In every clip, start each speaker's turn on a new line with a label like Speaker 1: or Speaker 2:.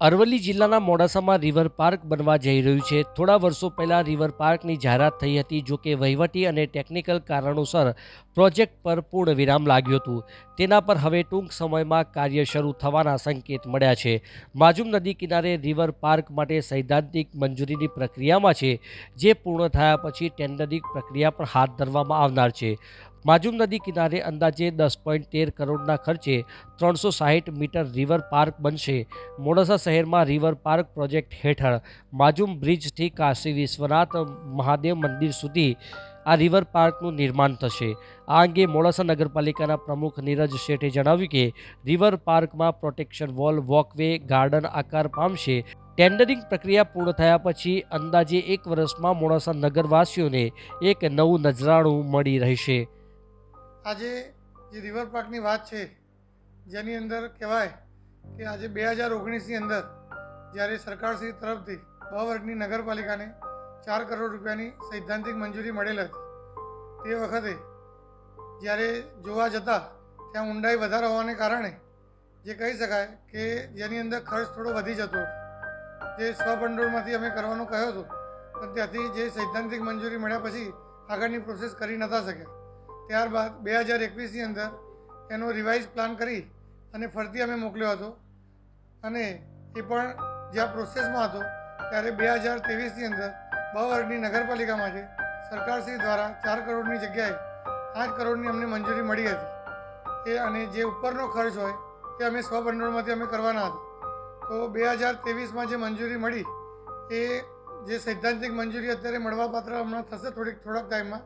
Speaker 1: અરવલ્લી જિલ્લાના મોડાસામાં river park બનવા જઈ રહ્યું છે. થોડા વર્ષો પહેલાં રિવર પાર્કની જાહેરાત થઈ હતી, જો કે વહીવટી અને ટેકનિકલ કારણોસર પ્રોજેક્ટ પર પૂર્ણ વિરામ લાગ્યું હતું. તેના પર હવે ટૂંક સમયમાં કાર્ય શરૂ થવાના સંકેત મળ્યા છે. માજુમ નદી કિનારે રિવર પાર્ક માટે સૈદ્ધાંતિક મંજૂરીની પ્રક્રિયામાં છે, જે પૂર્ણ થયા પછી ટેન્ડરિંગ પ્રક્રિયા પણ હાથ ધરવામાં આવનાર છે. માજુમ નદી કિનારે અંદાજે દસ પોઈન્ટ તેર કરોડના ખર્ચે ત્રણસો સાહીઠ મીટર રિવર પાર્ક બનશે. મોડાસા શહેરમાં રિવર પાર્ક પ્રોજેક્ટ હેઠળ માજુમ બ્રિજથી કાશી વિશ્વનાથ મહાદેવ મંદિર સુધી આ રિવર પાર્કનું નિર્માણ થશે. આ અંગે મોડાસા નગરપાલિકાના પ્રમુખ નીરજ શેઠે જણાવ્યું કે, રિવર પાર્કમાં પ્રોટેક્શન વોલ, વોકવે, ગાર્ડન આકાર પામશે. ટેન્ડરિંગ પ્રક્રિયા પૂર્ણ થયા પછી અંદાજે એક વર્ષમાં મોડાસા નગરવાસીઓને એક નવું નજરાણું મળી રહેશે.
Speaker 2: આજે જે રિવર પાર્કની વાત છે, જેની અંદર કહેવાય કે આજે બે હજાર ઓગણીસની અંદર જ્યારે સરકારશ્રી તરફથી બ વર્ગની નગરપાલિકાને ચાર કરોડ રૂપિયાની સૈદ્ધાંતિક મંજૂરી મળેલ હતી. તે વખતે જ્યારે જોવા જતાં ત્યાં ઊંડાઈ વધારે હોવાને કારણે જે કહી શકાય કે જેની અંદર ખર્ચ થોડો વધી જતો હતો. જે સ્વભંડોળમાંથી અમે કરવાનો કહ્યો હતો, પણ ત્યાંથી જે સૈદ્ધાંતિક મંજૂરી મળ્યા પછી આગળની પ્રોસેસ કરી નતા શક્યા. ત્યારબાદ બે હજાર એકવીસની અંદર એનો રિવાઇઝ પ્લાન કરી અને ફરતી અમે મોકલ્યો હતો. અને એ પણ જ્યાં પ્રોસેસમાં હતો, ત્યારે બે હજાર ત્રેવીસની અંદર બ વર્ગની નગરપાલિકા માટે સરકારશ્રી દ્વારા ચાર કરોડની જગ્યાએ આઠ કરોડની અમને મંજૂરી મળી હતી. એ અને જે ઉપરનો ખર્ચ હોય, એ અમે સ્વભંડોળમાંથી અમે કરવાના હતા. તો બે હજાર ત્રેવીસમાં જે મંજૂરી મળી, એ જે સૈદ્ધાંતિક મંજૂરી અત્યારે મળવાપાત્ર હમણાં થશે થોડીક, થોડાક ટાઈમમાં.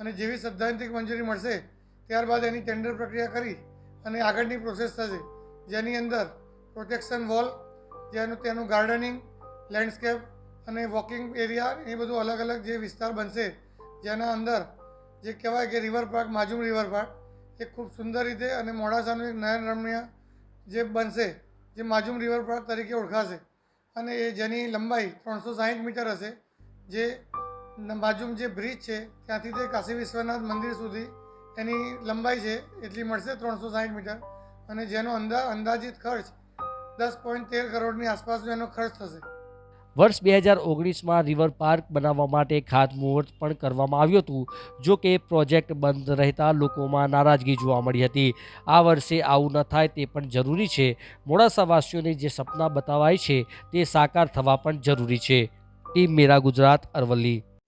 Speaker 2: અને જેવી સૈદ્ધાંતિક મંજૂરી મળશે, ત્યારબાદ એની ટેન્ડર પ્રક્રિયા કરી અને આગળની પ્રોસેસ થશે. જેની અંદર પ્રોટેક્શન વોલ જેનું તેનું ગાર્ડનિંગ લેન્ડસ્કેપ અને વોકિંગ એરિયા એ બધું અલગ અલગ જે વિસ્તાર બનશે, જેના અંદર જે કહેવાય કે રિવર પાર્ક માજુમ રિવર પાર્ક એ ખૂબ સુંદર રીતે અને મોડાસાનું એક નયન રમણીય જે બનશે, જે માજુમ રિવર પાર્ક તરીકે ઓળખાશે. અને એ જેની લંબાઈ ત્રણસો સાહીઠ મીટર હશે, જે બાજુમાં જે બ્રિજ છે, ત્યાંથી તે કાશી વિશ્વનાથ મંદિર સુધી એની લંબાઈ છે, એટલી મળશે ત્રણસો સાઠ મીટર. અને જેનો અંદા, અંદાજિત ખર્ચ દસ પોઈન્ટ તેર કરોડની આસપાસનો એનો ખર્ચ થશે.
Speaker 1: વર્ષ બે હજાર ઓગણીસમાં રિવર પાર્ક બનાવવા માટે ખાતમુહૂર્ત પણ કરવામાં આવ્યું હતું, જો કે પ્રોજેક્ટ બંધ રહેતા લોકોમાં નારાજગી જોવા મળી હતી. આ વર્ષે આવું ન થાય તે પણ જરૂરી છે. મોડાસાવાસીઓને જે સપના બતાવાય છે, તે સાકાર થવા પણ જરૂરી છે. ટીમ મેરા ગુજરાત અરવલ્લી.